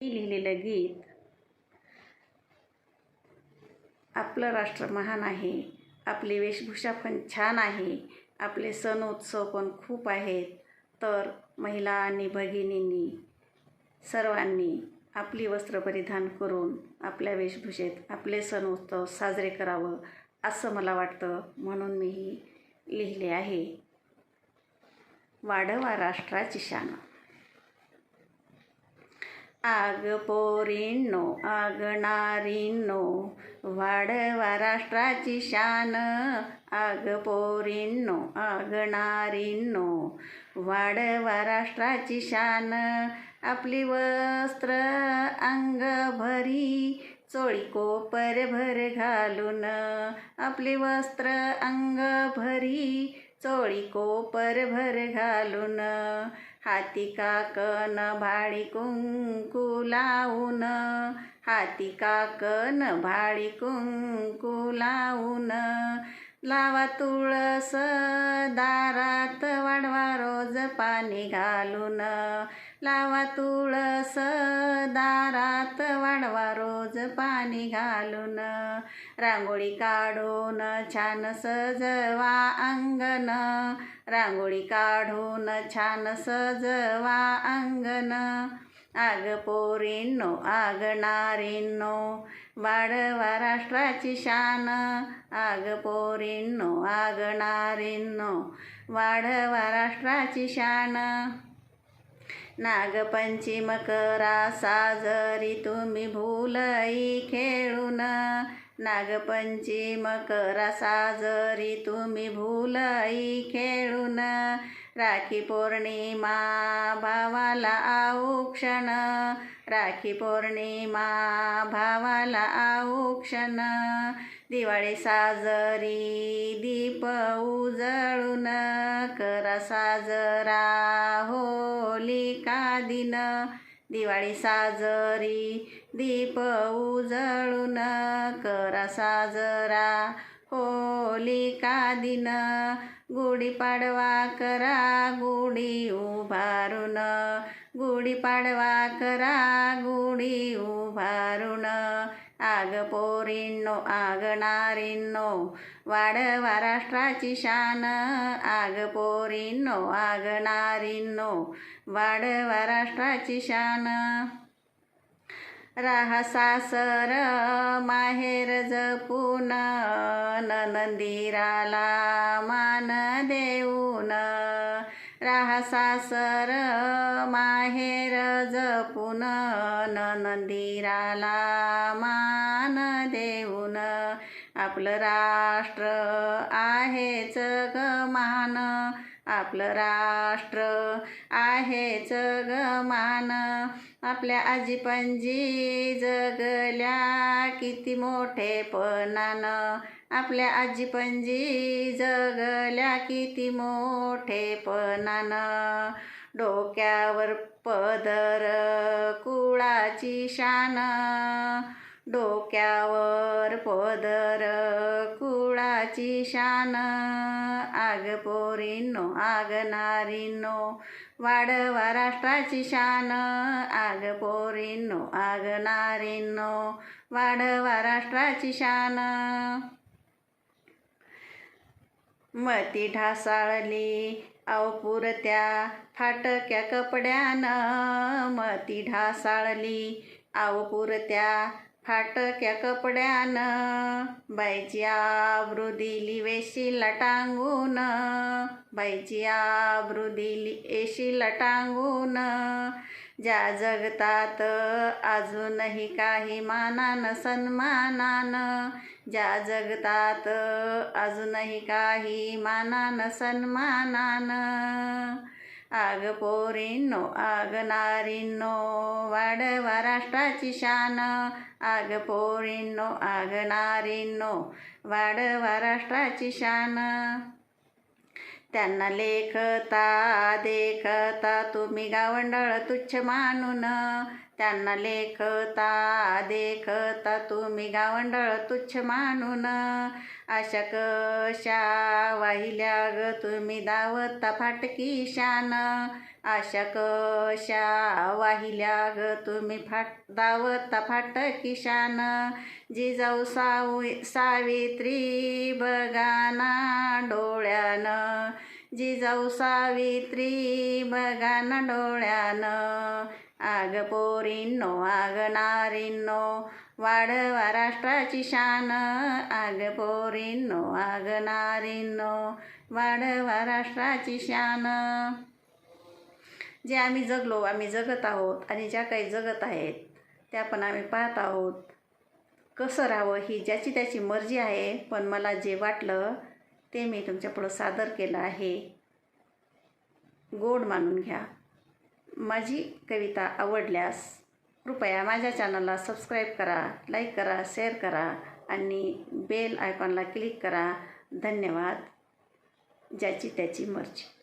मी लिहिलेलं गीत आपलं राष्ट्र महान आहे आपली वेशभूषा पण छान आहे आपले सण उत्सव पण खूप आहेत. तर महिला आणि भगिनींनी सर्वांनी आपली वस्त्र परिधान करून आपल्या वेशभूषेत आपले सण उत्सव साजरे करावं असं मला वाटतं म्हणून मीही लिहिले आहे. वाढवा राष्ट्राची शान. आग पोरींनो आग नारींनो वाढवा राष्ट्राची शान. आग पोरींनो आग नारींनो वाढवा राष्ट्राची शान. आपली वस्त्र अंग भरी चोळी कोपर भर घालून. आपली वस्त्र अंग भरी चोळी कोपर भर घालून हाती काकन भाडी कुंकू लावून हाती काकन भाडी कुंकू लावून. लावा तुळस दारात वाढवा रोज पाणी घालून लावा तुळस दारात वाढवा रोज पाणी घालून. रांगोळी काढून छान सजवा अंगण. रांगोळी काढून छान सजवा अंगण. आग पोरींनो आग नारींनो वाढवा राष्ट्राची शान. आग पोरींनो आग नारींनो वाढवा राष्ट्राची शान. नागपंची मकरा साजरी तुम्ही भूलई खेळून. नागपंची मकरा साजरी तुम्ही भूलई खेळून. राखी पौर्णिमा भावाला औक्षण राखी पौर्णिमा भावाला औक्षण दिवाळी साजरी दीप उजळून करा साजरा होलिका दिन. दिवाळी साजरी दीप उजळून करा साजरा होलिका दिन. गुढीपाडवा करा गुढी उभारून गुढीपाडवा करा गुढी उभारून आग पोरींनो आग नारींनो वाढवा राष्ट्राची शान. आग पोरींनो आग नारींनो वाढवा राष्ट्राची शान. राहा सासर माहेर जपून नंदिराला मान देऊन. सासर माहेर जपून नंदिराला मान देऊन आपलं राष्ट्र आहेच ग मान आपलं राष्ट्र आहेच ग मान आपल्या आजी पणजी जगल्या किती मोठेपणानं आपल्या आजी पणजी जगल्या किती मोठेपणानं डोक्यावर पदर कुळाची शान. डोक्यावर पदर कुळाची शान. आग पोरींनो आग नारींनो वाढवा राष्ट्राची शान. आग पोरींनो आग नारींनो वाढवा राष्ट्राची शान. मती ढासाळली अवपुरत्या फाटक्या कपड्यानं. मती ढासाळली अवपुरत्या फाटक्या कपड्यानं बाईची आबरू दिली वेशीला टांगून बाईची आबरू दिली एशीला टांगून ज्या जगतात अजूनही काही मानान सन्मानान. ज्या जगतात अजूनही काही मानान सन्मानान. आग पोरींनो आग नारींनो वाढवा राष्ट्राची शान आग पोरींनो आग नारींनो वाढवा राष्ट्राची शान त्यांना लेखता देखता तुम्ही गावंडळ तुच्छ मानून त्यांना लेखता देखता तुम्ही गावंडळ तुच्छ मानून. अशा कशा वाहिल्या ग तुम्ही दावता फाटकी शान? अशा कशा वाहिल्या ग तुम्ही फाट दावता फाटकी शान? जिजाऊ साऊ सावित्री बगाना डोळ्यानं. जिजाऊ सावित्री बगाना डोळ्यानं. आग पोरींनो आग नारींनो वाढवा राष्ट्राची शान. आग पोरींनो आग नारींनो वाढवा राष्ट्राची शान. जे आम्ही जगलो आम्ही जगत आहोत आणि ज्या काही जगत आहेत त्या पण आम्ही पाहत आहोत. कसं राहावं ही ज्याची त्याची मर्जी आहे पण मला जे वाटलं ते मी तुमच्यापुढं सादर केलं आहे. गोड मानून घ्या. माझी कविता आवडल्यास कृपया माझ्या चॅनलला सबस्क्राईब करा लाईक करा शेअर करा आणि बेल आयकॉनला क्लिक करा. धन्यवाद. ज्याची त्याची मर्जी.